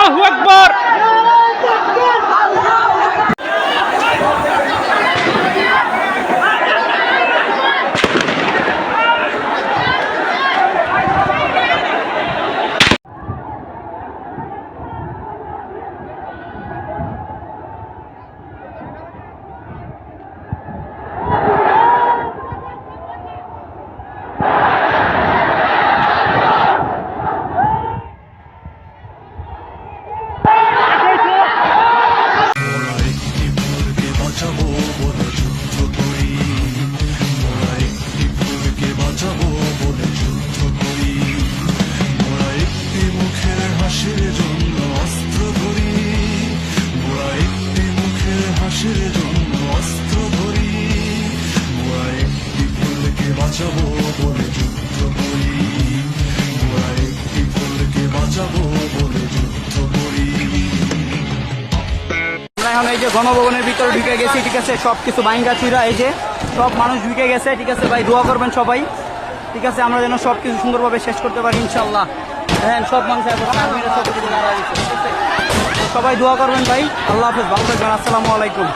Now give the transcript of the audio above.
আল্লাহু আকবার। বাঁচাবো বলে যুদ্ধ করি। মোরা একটি ফুলকে বাঁচাবো বলে যুদ্ধ করি। এখন এই যে গণভবনের ভিতরে ঢুকে গেছি, ঠিক আছে? সব কিছু বাইঙ্গা চিরা এই যে সব মানুষ ঢুকে গেছে, ঠিক আছে ভাই? দোয়া করবেন সবাই। ঠিক আছে, আমরা যেন সব কিছু সুন্দরভাবে শেষ করতে পারি ইনশাল্লাহ হ্যাঁ সব মানুষ সবাই দোয়া করবেন ভাই। আল্লাহ হাফেজ, ভালো থাকবেন। আসসালামু আলাইকুম।